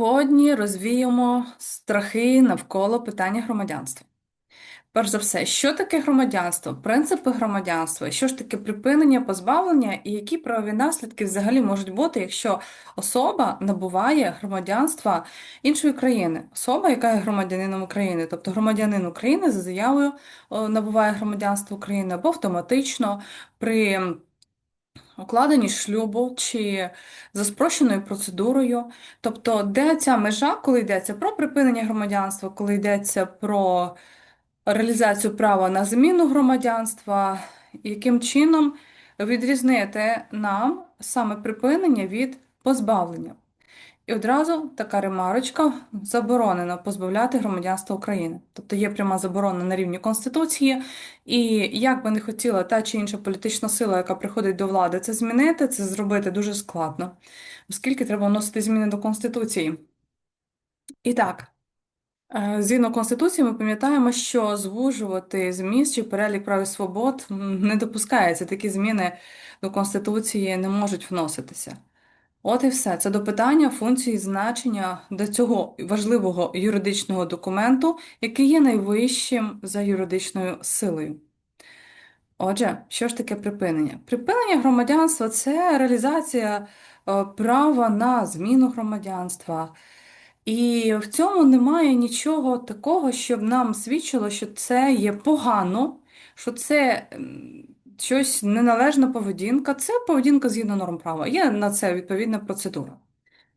сьогодні розвіємо страхи навколо питання громадянства. Перш за все, що таке громадянство, принципи громадянства, що ж таке припинення позбавлення, і які правові наслідки взагалі можуть бути, якщо особа набуває громадянства іншої країни, особа, яка є громадянином України, тобто громадянин України за заявою набуває громадянство України або автоматично при укладенні шлюбу чи за спрощеною процедурою. Тобто, де ця межа, коли йдеться про припинення громадянства, коли йдеться про реалізацію права на зміну громадянства, яким чином відрізнити нам саме припинення від позбавлення. І одразу така ремарочка заборонено позбавляти громадянства України. Тобто є пряма заборона на рівні Конституції, і як би не хотіла та чи інша політична сила, яка приходить до влади, це змінити, це зробити дуже складно, оскільки треба вносити зміни до Конституції. І так, е, згідно Конституції, ми пам'ятаємо, що звужувати зміст чи перелік прав і свобод не допускається. Такі зміни до Конституції не можуть вноситися. От і все. Це до питання функції значення до цього важливого юридичного документу, який є найвищим за юридичною силою. Отже, що ж таке припинення? Припинення громадянства це реалізація е, права на зміну громадянства. І в цьому немає нічого такого, щоб нам свідчило, що це є погано, що це щось неналежна поведінка, це поведінка згідно норм права. Є на це відповідна процедура.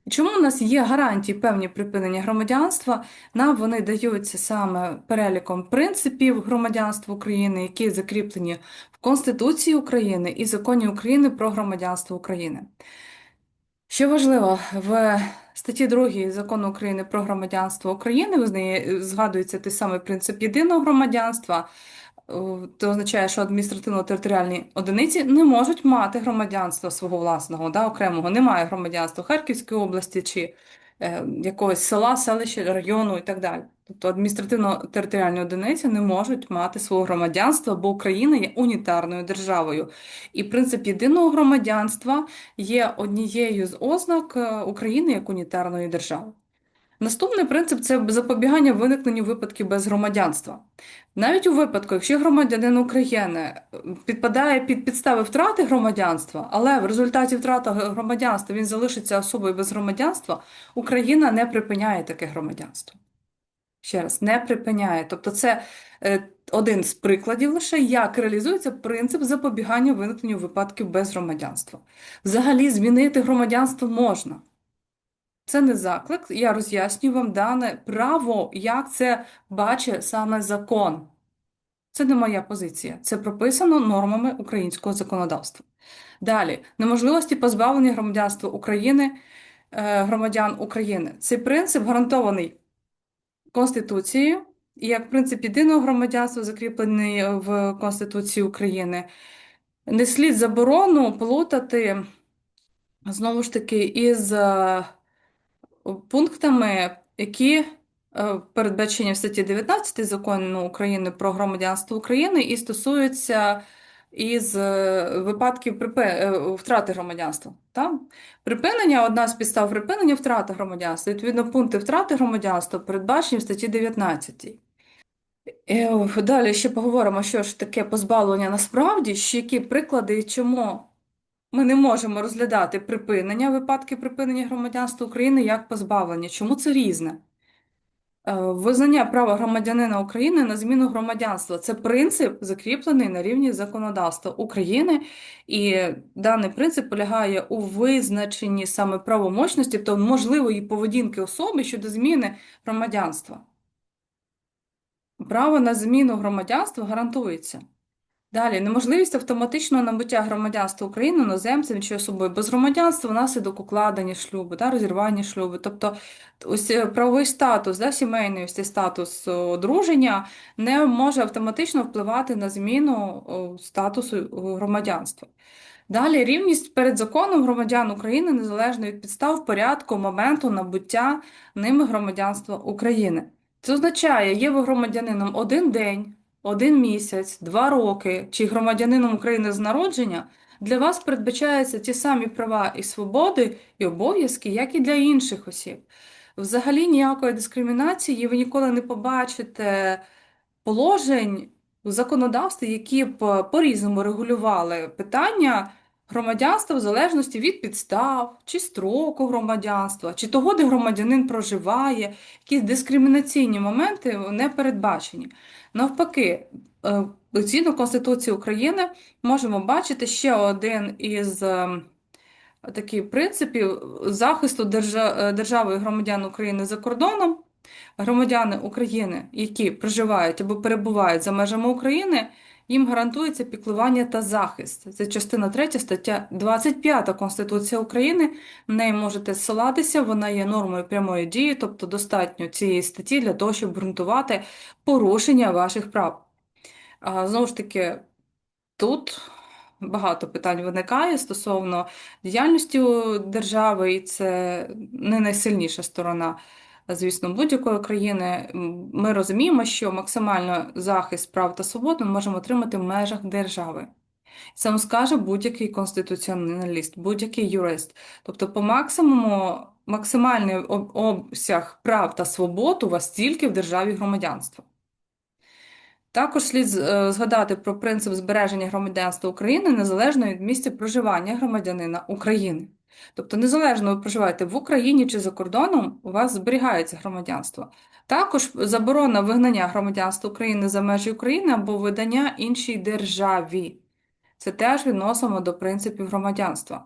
Чому у нас є гарантії певні припинення громадянства? Нам вони даються саме переліком принципів громадянства України, які закріплені в Конституції України і законі України про громадянство України. Що важливо, в статті 2 закону України про громадянство України визнає, згадується той самий принцип єдиного громадянства. Це означає, що адміністративно-територіальні одиниці не можуть мати громадянства свого власного, да, окремого. Немає громадянства Харківської області чи е, якогось села, селища, району і так далі. Тобто адміністративно-територіальні одиниці не можуть мати свого громадянства, бо Україна є унітарною державою. І принцип єдиного громадянства є однією з ознак е, України як унітарної держави. Наступний принцип це запобігання виникненню випадків без громадянства. Навіть у випадку, якщо громадянин України підпадає під підстави втрати громадянства, але в результаті втрати громадянства він залишиться особою без громадянства, Україна не припиняє таке громадянство. Ще раз, не припиняє. Тобто, це е, один з прикладів лише, як реалізується принцип запобігання виникненню випадків без громадянства. Взагалі, змінити громадянство можна. Це не заклик, я роз'яснюю вам дане право, як це бачить саме закон. Це не моя позиція. Це прописано нормами українського законодавства. Далі, неможливості позбавлення громадянства України, е, громадян України. Цей принцип гарантований Конституцією і як принцип єдиного громадянства, закріплений в Конституції України. Не слід заборону плутати знову ж таки із. Пунктами, які е, передбачені в статті 19 закону України про громадянство України і стосуються із е, випадків е, втрати громадянства. Так? Припинення одна з підстав припинення втрати громадянства. Відповідно, пункти втрати громадянства передбачені в статті 19. Далі ще поговоримо, що ж таке позбавлення насправді, що які приклади чому ми не можемо розглядати припинення, випадки припинення громадянства України як позбавлення. Чому це різне? Е, визнання права громадянина України на зміну громадянства це принцип, закріплений на рівні законодавства України, і даний принцип полягає у визначенні саме правомочності та можливої поведінки особи щодо зміни громадянства. Право на зміну громадянства гарантується. Далі, неможливість автоматичного набуття громадянства України іноземцем чи особою без громадянства внаслідок укладення шлюбу, да, розірвання шлюбу. Тобто ось е, правовий статус, да, сімейний ось цей статус одруження не може автоматично впливати на зміну статусу громадянства. Далі рівність перед законом громадян України незалежно від підстав порядку моменту набуття ними громадянства України. Це означає, є ви громадянином один день один місяць, два роки чи громадянином України з народження, для вас передбачаються ті самі права і свободи і обов'язки, як і для інших осіб. Взагалі ніякої дискримінації ви ніколи не побачите положень у законодавстві, які б по-різному регулювали питання громадянства в залежності від підстав, чи строку громадянства, чи того, де громадянин проживає, якісь дискримінаційні моменти не передбачені. Навпаки, е, згідно Конституції України можемо бачити ще один із ем, таких принципів захисту е, держави і громадян України за кордоном. Громадяни України, які проживають або перебувають за межами України, їм гарантується піклування та захист. Це частина 3 стаття 25 Конституції України. На неї можете ссилатися, вона є нормою прямої дії, тобто достатньо цієї статті для того, щоб ґрунтувати порушення ваших прав. Знову ж таки, тут багато питань виникає стосовно діяльності держави, і це не найсильніша сторона, звісно, будь-якої країни. Ми розуміємо, що максимально захист прав та свобод ми можемо отримати в межах держави. Це скаже будь-який конституціоналіст, будь-який юрист. Тобто, по максимуму, максимальний обсяг прав та свобод у вас тільки в державі громадянства. Також слід е, згадати про принцип збереження громадянства України незалежно від місця проживання громадянина України. Тобто, незалежно ви проживаєте в Україні чи за кордоном, у вас зберігається громадянство. Також заборона вигнання громадянства України за межі України або видання іншій державі. Це теж відносимо до принципів громадянства.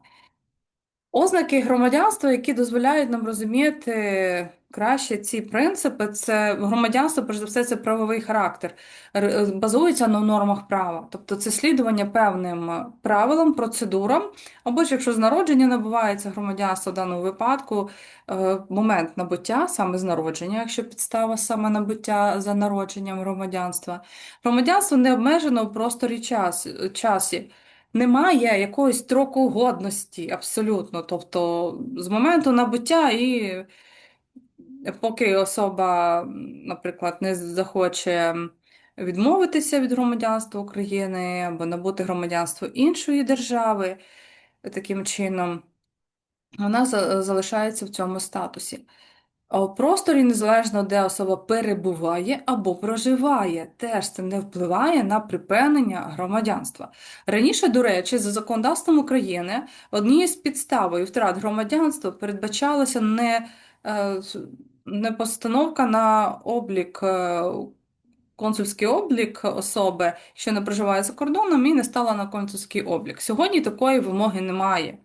Ознаки громадянства, які дозволяють нам розуміти краще ці принципи, це громадянство, перш за все, це правовий характер, базується на нормах права. Тобто це слідування певним правилам, процедурам, або ж якщо з народження набувається громадянство в даному випадку, е, момент набуття, саме з народження, якщо підстава саме набуття за народженням громадянства. Громадянство не обмежено в просторі час, часі. Немає якогось строку годності абсолютно. Тобто з моменту набуття і поки особа, наприклад, не захоче відмовитися від громадянства України або набути громадянство іншої держави, таким чином, вона залишається в цьому статусі. А У просторі незалежно, де особа перебуває або проживає, теж це не впливає на припинення громадянства. Раніше, до речі, за законодавством України однією з підставою втрат громадянства передбачалося не, е, не постановка на облік, е, консульський облік особи, що не проживає за кордоном, і не стала на консульський облік. Сьогодні такої вимоги немає.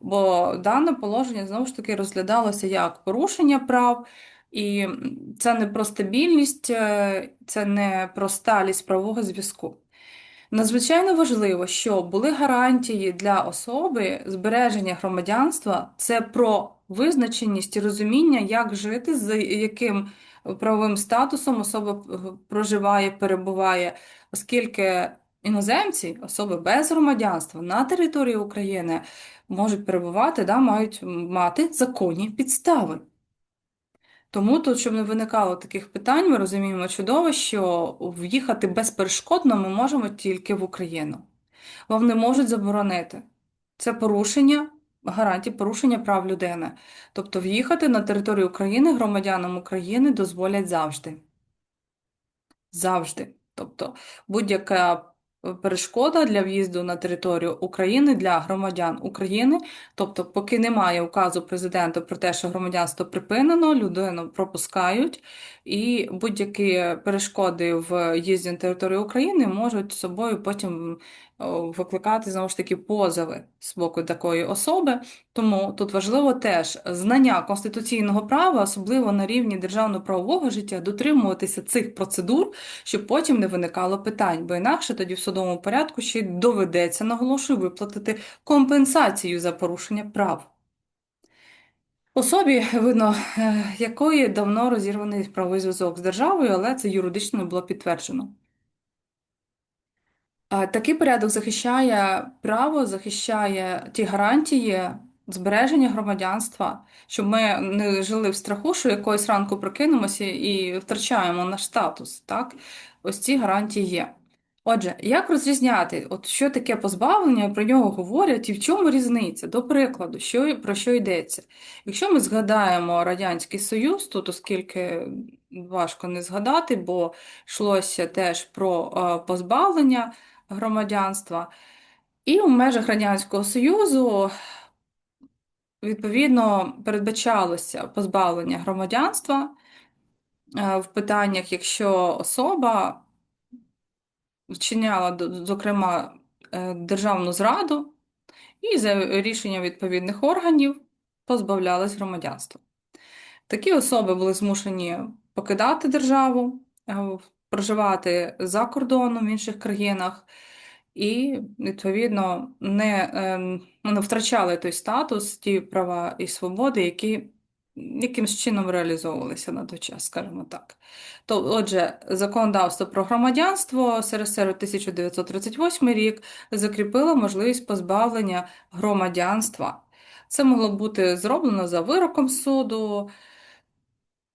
Бо дане положення знову ж таки розглядалося як порушення прав, і це не про стабільність, е, це не про сталість правового зв'язку. Надзвичайно важливо, щоб були гарантії для особи збереження громадянства, це про визначеність і розуміння, як жити, з яким правовим статусом особа проживає, перебуває, оскільки іноземці, особи без громадянства на території України можуть перебувати, да, мають мати законні підстави. Тому тут, щоб не виникало таких питань, ми розуміємо чудово, що в'їхати безперешкодно ми можемо тільки в Україну. Вам не можуть заборонити. Це порушення гарантій, порушення прав людини. Тобто в'їхати на територію України громадянам України дозволять завжди. Завжди. Тобто будь-яка перешкода для в'їзду на територію України для громадян України. Тобто, поки немає указу президента про те, що громадянство припинено, людину пропускають, і будь-які перешкоди в їзді на територію України можуть собою потім викликати знову ж таки позови з боку такої особи. Тому тут важливо теж знання конституційного права, особливо на рівні державно-правового життя, дотримуватися цих процедур, щоб потім не виникало питань, бо інакше тоді в судовому порядку ще й доведеться, наголошую, виплатити компенсацію за порушення прав. Особі, видно, е, якої давно розірваний правовий зв'язок з державою, але це юридично не було підтверджено. Такий порядок захищає право, захищає ті гарантії збереження громадянства, щоб ми не жили в страху, що якоїсь ранку прокинемося і втрачаємо наш статус. Так? Ось ці гарантії є. Отже, як розрізняти, от що таке позбавлення, про нього говорять, і в чому різниця? До прикладу, що, про що йдеться? Якщо ми згадаємо Радянський Союз, тут оскільки важко не згадати, бо йшлося теж про е, позбавлення громадянства, і у межах Радянського Союзу, відповідно, передбачалося позбавлення громадянства е, в питаннях, якщо особа вчиняла, зокрема, е, державну зраду і за рішенням відповідних органів позбавлялись громадянства. Такі особи були змушені покидати державу, е, проживати за кордоном в інших країнах і, відповідно, не, ем, ну, не втрачали той статус, ті права і свободи, які якимсь чином реалізовувалися на той час, скажімо так. То, отже, законодавство про громадянство СРСР 1938 рік закріпило можливість позбавлення громадянства. Це могло бути зроблено за вироком суду,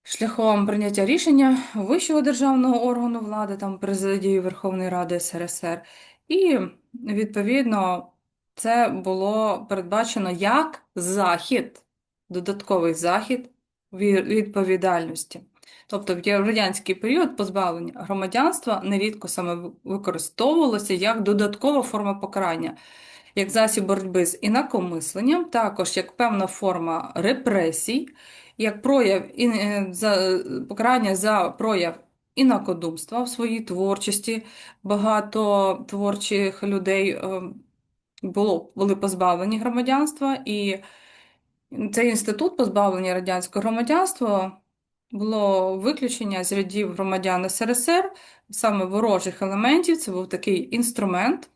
шляхом прийняття рішення вищого державного органу влади, там президії Верховної Ради СРСР. І, відповідно, це було передбачено як захід, додатковий захід відповідальності. Тобто в радянський період позбавлення громадянства нерідко саме використовувалося як додаткова форма покарання, як засіб боротьби з інакомисленням, також як певна форма репресій, як прояв е, за, покарання за прояв інакодумства в своїй творчості. Багато творчих людей е, було, були позбавлені громадянства, і цей інститут позбавлення радянського громадянства було виключення з рядів громадян СРСР, саме ворожих елементів. Це був такий інструмент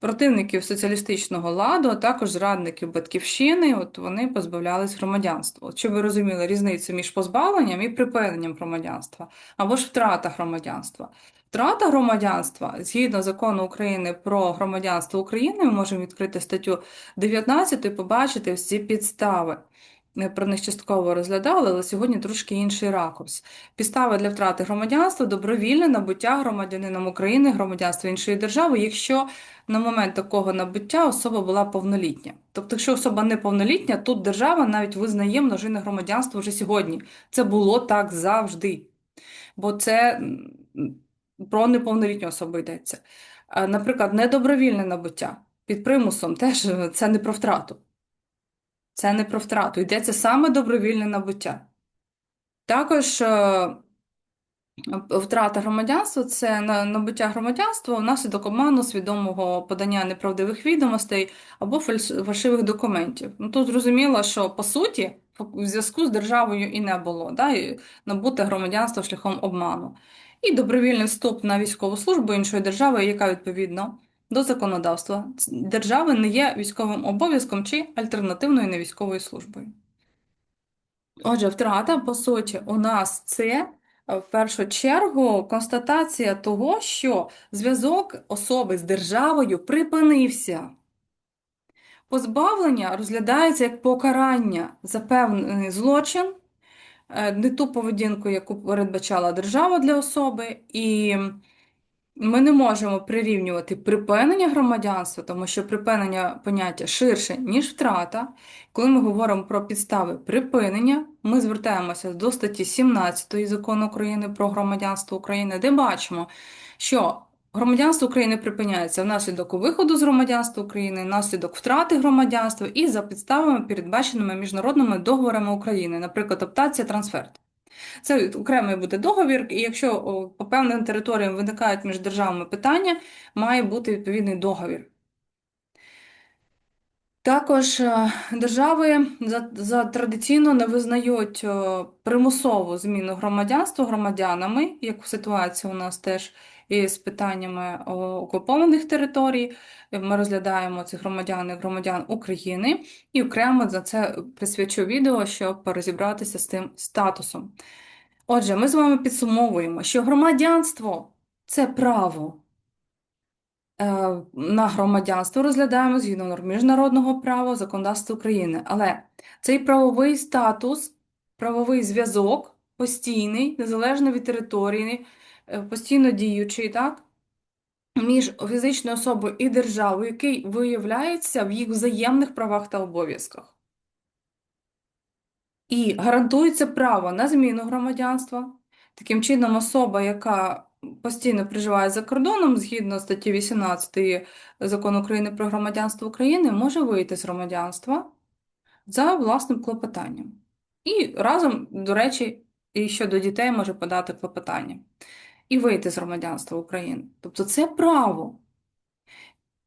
противників соціалістичного ладу, а також зрадників батьківщини. От вони позбавлялись громадянства. От щоб ви розуміли різницю між позбавленням і припиненням громадянства або ж втрата громадянства. Втрата громадянства згідно закону України про громадянство України, ми можемо відкрити статтю 19 і побачити всі підстави. Про них частково розглядали, але сьогодні трошки інший ракурс. Підстави для втрати громадянства добровільне набуття громадянином України громадянства іншої держави, якщо на момент такого набуття особа була повнолітня. Тобто, якщо особа неповнолітня, тут держава навіть визнає множинне громадянство вже сьогодні. Це було так завжди. Бо це про неповнолітню особу йдеться. Наприклад, недобровільне набуття під примусом теж е, це не про втрату. Це не про втрату. Йдеться саме добровільне набуття. Також е, Втрата громадянства це набуття громадянства внаслідок обману свідомого подання неправдивих відомостей або фальшивих документів. Ну тут зрозуміло, що по суті в зв'язку з державою і не було, да, і набути громадянство шляхом обману. І добровільний вступ на військову службу іншої держави, яка відповідно до законодавства держави не є військовим обов'язком чи альтернативною невійськовою службою. Отже, втрата, по суті, у нас це е, в першу чергу констатація того, що зв'язок особи з державою припинився. Позбавлення розглядається як покарання за певний злочин, е, не ту поведінку, яку передбачала держава для особи, і ми не можемо прирівнювати припинення громадянства, тому що припинення поняття ширше, ніж втрата. Коли ми говоримо про підстави припинення, ми звертаємося до статті 17 Закону України про громадянство України, де бачимо, що громадянство України припиняється внаслідок виходу з громадянства України, внаслідок втрати громадянства і за підставами, передбаченими міжнародними договорами України, наприклад, оптація, трансфер. Це окремий буде договір, і якщо по певним територіям виникають між державами питання, має бути відповідний договір. Також е, держави за, за традиційно не визнають примусову зміну громадянства громадянами, як ситуація у нас теж із питаннями окупованих територій. Ми розглядаємо цих громадян як громадян України, і окремо за це присвячу відео, щоб розібратися з тим статусом. Отже, ми з вами підсумовуємо, що громадянство це право. Е, На громадянство розглядаємо згідно норм міжнародного права, законодавства України. Але цей правовий статус, правовий зв'язок постійний, незалежно від території, постійно діючий, так? між фізичною особою і державою, який виявляється в їх взаємних правах та обов'язках. І гарантується право на зміну громадянства. Таким чином, особа, яка постійно проживає за кордоном, згідно статті 18 Закону України про громадянство України, може вийти з громадянства за власним клопотанням. І разом, до речі, і щодо дітей може подати клопотання і вийти з громадянства України. Тобто це право.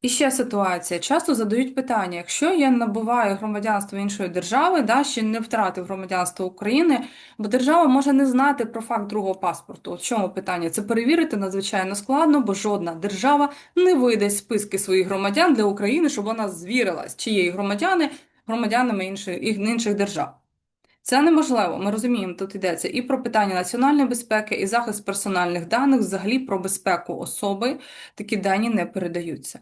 І ще ситуація. Часто задають питання: якщо я набуваю громадянство іншої держави, да, ще не втратив громадянство України, бо держава може не знати про факт другого паспорту. От в чому питання? Це перевірити надзвичайно складно, бо жодна держава не видасть списки своїх громадян для України, щоб вона звірилась, чи є громадяни громадянами інших, інших держав. Це неможливо. Ми розуміємо, тут йдеться і про питання національної безпеки, і захист персональних даних, взагалі про безпеку особи. Такі дані не передаються.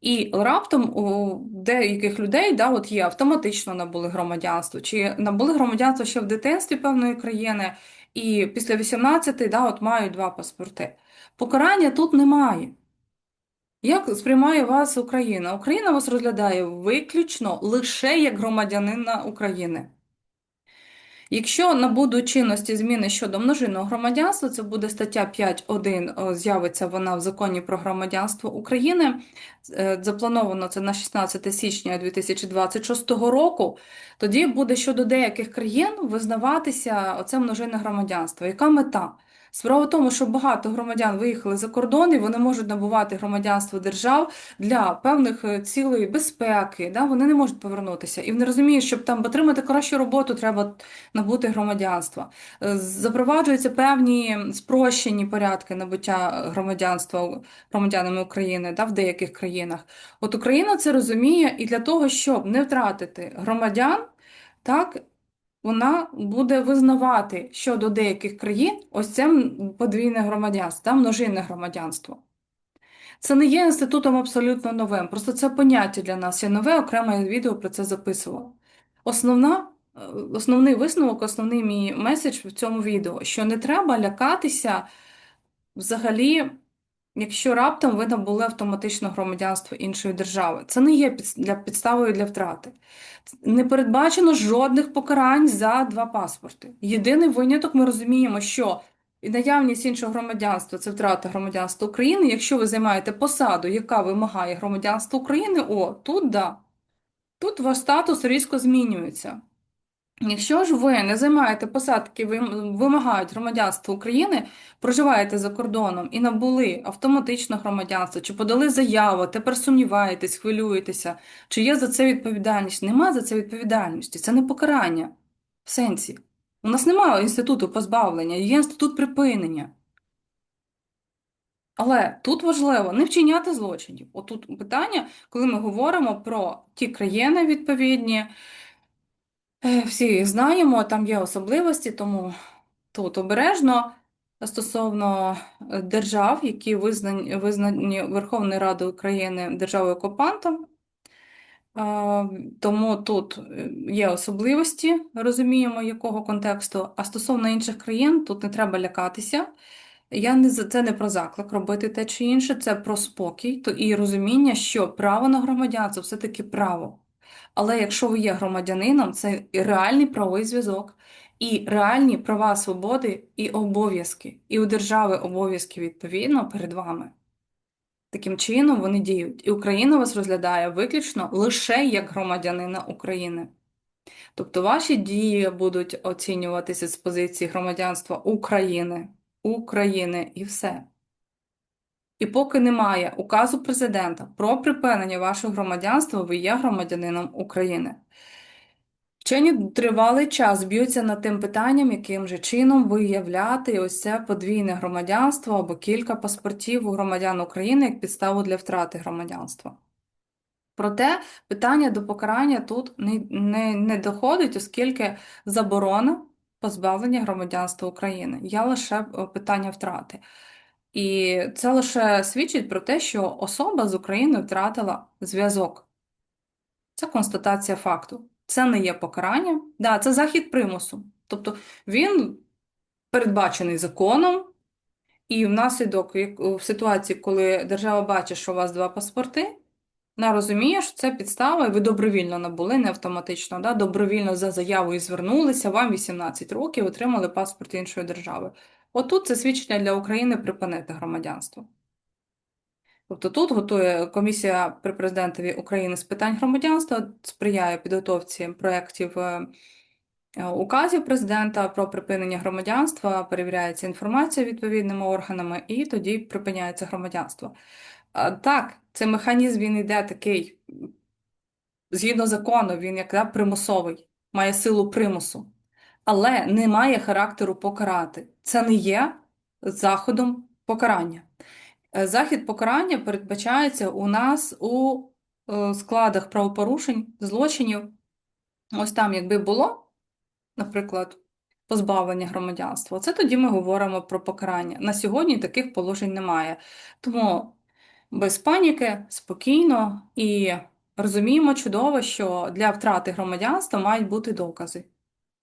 І раптом у деяких людей да, от є автоматично набули громадянство, чи набули громадянство ще в дитинстві певної країни, і після 18 да, от мають два паспорти. Покарання тут немає. Як сприймає вас Україна? Україна вас розглядає виключно лише як громадянина України. Якщо набудуть чинності зміни щодо множинного громадянства, це буде стаття 5.1, з'явиться вона в законі про громадянство України. Е, заплановано це на 16 січня 2026 року. Тоді буде щодо деяких країн визнаватися оце множинне громадянство. Яка мета? Справа в тому, що багато громадян виїхали за кордон і вони можуть набувати громадянство держав для певних е, цілей безпеки. Да? Вони не можуть повернутися. І вони розуміють, щоб там отримати кращу роботу, треба набути громадянства. Е, запроваджуються певні спрощені порядки набуття громадянства громадянами України да, в деяких країнах. От Україна це розуміє, і для того, щоб не втратити громадян, так вона буде визнавати щодо деяких країн ось це подвійне громадянство, та множинне громадянство. Це не є інститутом абсолютно новим, просто це поняття для нас є нове, окреме відео про це записувала. Основна, е, Основний висновок, основний мій меседж в цьому відео, що не треба лякатися взагалі якщо раптом ви набули автоматично громадянство іншої держави. Це не є для підставою для втрати. Не передбачено жодних покарань за два паспорти. Єдиний виняток, ми розуміємо, що наявність іншого громадянства це втрата громадянства України. Якщо ви займаєте посаду, яка вимагає громадянства України, о, тут да. Тут ваш статус різко змінюється. Якщо ж ви не займаєте посад, які вимагають громадянства України, проживаєте за кордоном і набули автоматично громадянство, чи подали заяву, тепер сумніваєтесь, хвилюєтеся, чи є за це відповідальність? Нема за це відповідальності, це не покарання в сенсі. У нас немає інституту позбавлення, є інститут припинення. Але тут важливо не вчиняти злочинів. Отут питання, коли ми говоримо про ті країни відповідні. Е, всі знаємо, там є особливості, тому тут обережно стосовно е, держав, які визнані, визнані Верховною Радою України державою окупантом. Тому тут е, є особливості, розуміємо, якого контексту, а стосовно інших країн, тут не треба лякатися. Я не це не про заклик робити те чи інше, це про спокій і розуміння, що право на громадянство все-таки право. Але якщо ви є громадянином, це реальний правовий зв'язок, і реальні права, свободи і обов'язки, і у держави обов'язки відповідно перед вами. Таким чином вони діють. І Україна вас розглядає виключно лише як громадянина України. Тобто ваші дії будуть оцінюватися з позиції громадянства України, України і все. І поки немає указу президента про припинення вашого громадянства, ви є громадянином України. Вчені тривалий час б'ються над тим питанням, яким же чином виявляти ось це подвійне громадянство або кілька паспортів у громадян України як підставу для втрати громадянства. Проте питання до покарання тут не, не, не доходить, оскільки заборона позбавлення громадянства України. Я лише е, питання втрати. І це лише свідчить про те, що особа з Україною втратила зв'язок. Це констатація факту. Це не є покарання, да, це захід примусу. Тобто він передбачений законом, І внаслідок в ситуації, коли держава бачить, що у вас два паспорти, вона розуміє, що це підстава, і ви добровільно набули, не автоматично, да, добровільно за заявою звернулися, вам 18 років, отримали паспорт іншої держави. Отут це свідчення для України припинити громадянство. Тобто тут готує комісія при президентові України з питань громадянства, сприяє підготовці проєктів е, е, указів президента про припинення громадянства, перевіряється інформація відповідними органами, і тоді припиняється громадянство. Так, цей механізм він йде такий, згідно закону, він як да, примусовий, має силу примусу, але не має характеру покарати. Це не є заходом покарання. Е, Захід покарання передбачається у нас у е, складах правопорушень, злочинів. Ось там, якби було, наприклад, позбавлення громадянства, це тоді ми говоримо про покарання. На сьогодні таких положень немає. Тому без паніки, спокійно і розуміємо чудово, що для втрати громадянства мають бути докази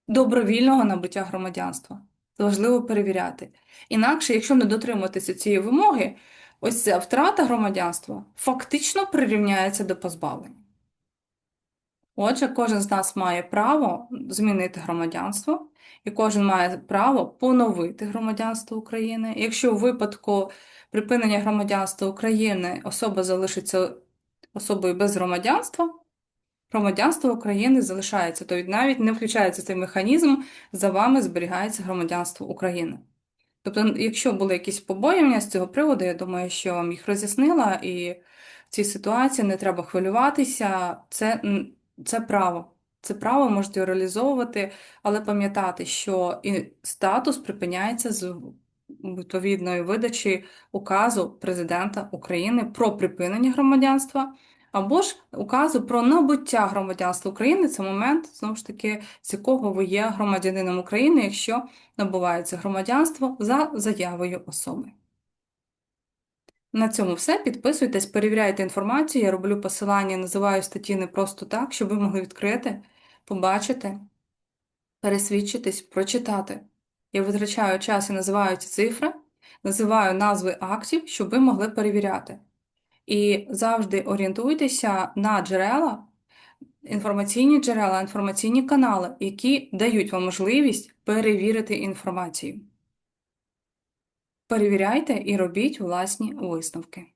добровільного набуття громадянства. Важливо перевіряти. Інакше, якщо не дотримуватися цієї вимоги, ось ця втрата громадянства фактично прирівняється до позбавлення. Отже, кожен з нас має право змінити громадянство, і кожен має право поновити громадянство України. Якщо у випадку припинення громадянства України особа залишиться особою без громадянства, громадянство України залишається, тобто навіть не включається цей механізм, за вами зберігається громадянство України. Тобто, якщо були якісь побоювання з цього приводу, я думаю, що вам їх роз'яснила, і в цій ситуації не треба хвилюватися, це, це право. Це право можете реалізовувати, але пам'ятати, що і статус припиняється з відповідної видачі указу президента України про припинення громадянства, або ж указу про набуття громадянства України. Це момент, знову ж таки, з якого ви є громадянином України, якщо набувається громадянство за заявою особи. На цьому все. Підписуйтесь, перевіряйте інформацію. Я роблю посилання, називаю статті не просто так, щоб ви могли відкрити, побачити, пересвідчитись, прочитати. Я витрачаю час і називаю ці цифри, називаю назви актів, щоб ви могли перевіряти. І завжди орієнтуйтеся на джерела, інформаційні джерела, інформаційні канали, які дають вам можливість перевірити інформацію. Перевіряйте і робіть власні висновки.